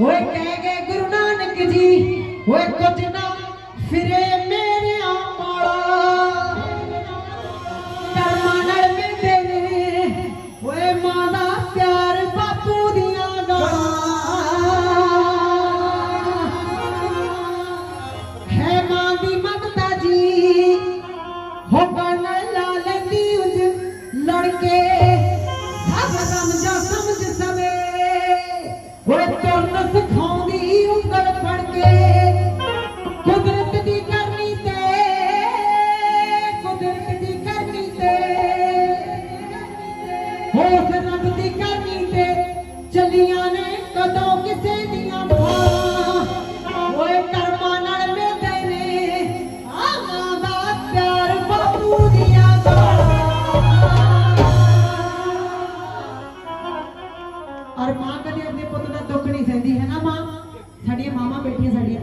ਓਏ ਕੁਝ ਨਾ ਫਿਰੇ ਮੇਰੇ ਮਾਲਾ ਕਰਮਾਂ ਨਾਲ ਮਿਲਦੇ ਨੇ, ਓਏ ਮਾਂ ਦਾ ਪਿਆਰ ਬਾਪੂ ਦੀਆਂ ਗਾਲਾਂ। ਹੈ ਮਾਂ ਦੀ ਮਮਤਾ ਜੀ ਹੋ ਗਨ ਲਾ ਲੈਂਦੀ ਉਜ ਲੜਕੇ। ਸਭ ਸਮਝਾ ਸਮਝ ਸਵੇ। ਓਏ ਤੁਰਨ ਸਿਖਾਉਂਦੀ ਉਂਗਲ ਫੜ ਕੇ, ਕੁਦਰਤ ਦੀ ਕਰਨੀ ਤੇ, ਕੁਦਰਤ ਦੀ ਕਰਨੀ ਤੇ। ਹੋਸ ਰੱਬ ਦੀ ਕਰਨੀ ਤੇ, ਚੱਲੀਆਂ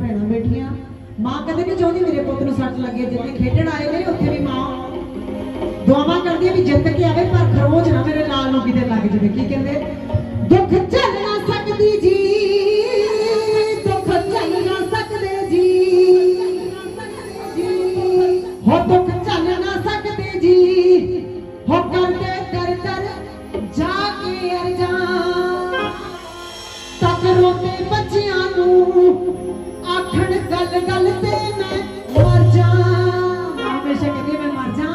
ਭੈਣਾਂ ਬੈਠੀਆਂ। ਮਾਂ ਕਦੇ ਨਹੀਂ ਚਾਹੁੰਦੀ ਮੇਰੇ ਪੁੱਤ ਨੂੰ ਸੱਟ ਲੱਗੇ। ਜਿੱਥੇ ਖੇਡਣ ਆਏ ਨੇ, ਉੱਥੇ ਵੀ ਮਾਂ ਦੁਆਵਾਂ ਕਰਦੀ ਹੈ ਵੀ ਜਿੱਤ ਕੇ ਆਵੇ, ਪਰ ਖਰੋਜ ਨਾ ਮੇਰੇ ਲਾਲ ਨੂੰ ਕਿਤੇ ਲੱਗ ਜਾਵੇ। ਕੀ ਕਹਿੰਦੇ? ਦੁੱਖ ਝੱਲ ਨਾ ਸਕਦੀ ਜੀ। ਦੁੱਖ ਝੱਲ ਨਾ ਸਕਦੇ ਜੀ। ਹੋ ਦੁੱਖ ਝੱਲ ਨਾ ਸਕਦੇ ਜੀ। ਹੋ ਕਰਦੇ ਦਰ ਦਰ ਜਾ ਕੇ ਅਰਜਾਂ ਤੱਕ ਰੋਤੇ ਬੱਚਿਆਂ ਨੂੰ ਗੱਲ ਗੱਲ ਤੇ ਮੈਂ ਮਰ ਜਾ। ਹਮੇਸ਼ਾ ਕਹਿੰਦੀ ਮੈਂ ਮਰ ਜਾ।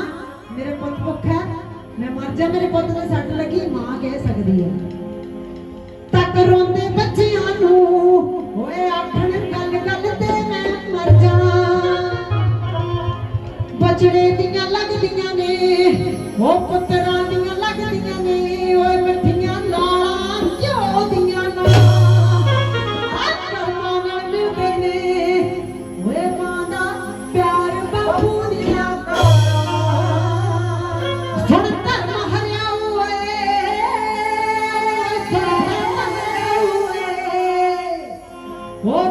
ਮੇਰੇ ਪੁੱਤ ਭੁੱਖਾ ਹੈ, ਮੈਂ ਮਰ ਜਾ। ਮੇਰੇ ਪੁੱਤ ਦੇ ਸੱਟ ਲੱਗੀ ਮਾਂ ਕਹਿ ਸਕਦੀ ਹੈ ਤੱਕ ਰੋਂਦੇ ਬੱਚਿਆਂ ਨੂੰ ਓਏ ਆਖਣ ਗੱਲ ਗੱਲ ਤੇ ਮੈਂ ਮਰ ਜਾ। ਬਚੜੇ ਦੀਆਂ ਲੱਗਦੀਆਂ ਨੇ ਉਹ ਪੁੱਤਰਾਂ ਦੀਆਂ ਲੱਗਦੀਆਂ ਨੇ ਓਏ ਮਿੱਠੀਆਂ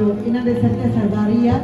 ਔਰ ਮੈਂ ਕਹਿੰਦੀ ਹਾਂ, ਨਾ